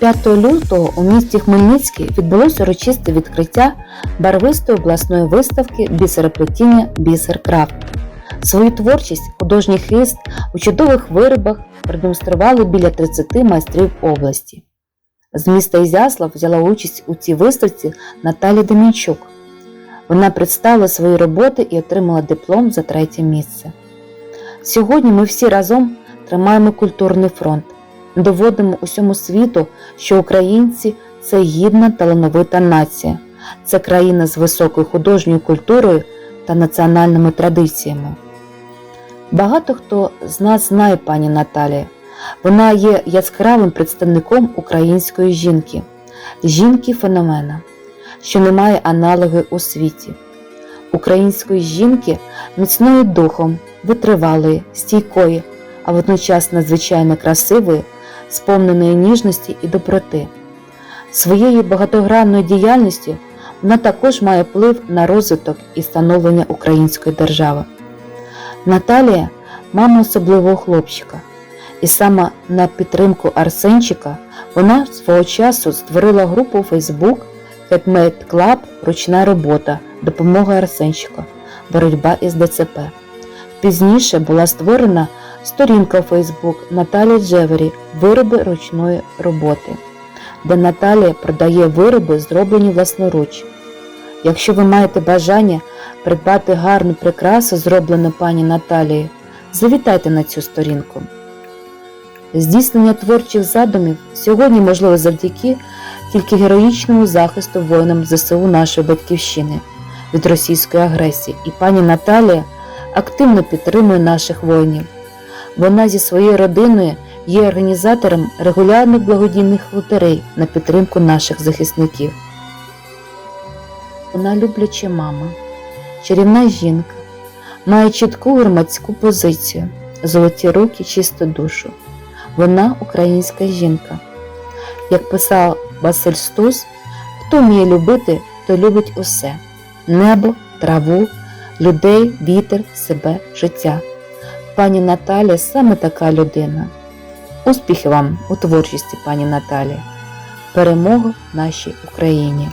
5 лютого у місті Хмельницький відбулося урочисте відкриття барвистої обласної виставки бісероплетіння Бісеркрафт. Свою творчість, художній хист у чудових виробах продемонстрували біля 30 майстрів області. З міста Ізяслав взяла участь у цій виставці Наталія Демінчук. Вона представила свої роботи і отримала диплом за третє місце. Сьогодні ми всі разом тримаємо культурний фронт, доводимо усьому світу, що українці це гідна талановита нація, це країна з високою художньою культурою та національними традиціями. Багато хто з нас знає пані Наталію. Вона є яскравим представником української жінки, жінки феномена, що не має аналоги у світі, української жінки міцною духом, витривалої, стійкої, а водночас надзвичайно красивої, сповненої ніжності і доброти. Своєю багатогранною діяльністю вона також має вплив на розвиток і становлення української держави. Наталія мама особливого хлопчика, і саме на підтримку Арсенчика вона свого часу створила групу у Facebook Handmade Club Ручна робота, допомога Арсенчика, боротьба із ДЦП. Пізніше була створена сторінка у Facebook Наталії Джевері Вироби ручної роботи, де Наталія продає вироби, зроблені власноруч. Якщо ви маєте бажання придбати гарну прикрасу, зроблену пані Наталією, завітайте на цю сторінку. Здійснення творчих задумів сьогодні можливо завдяки тільки героїчному захисту воїнам ЗСУ нашої батьківщини від російської агресії, і пані Наталія активно підтримує наших воїнів. Вона зі своєю родиною є організатором регулярних благодійних лотерей на підтримку наших захисників. Вона любляча мама, чарівна жінка, має чітку громадську позицію, золоті руки, чисту душу. Вона українська жінка. Як писав Василь Стус, хто вміє любити, той любить усе небо, траву, людей, вітер, себе, життя. Пані Наталя саме така людина. Успіхів вам у творчості, пані Наталі. Перемога нашій Україні!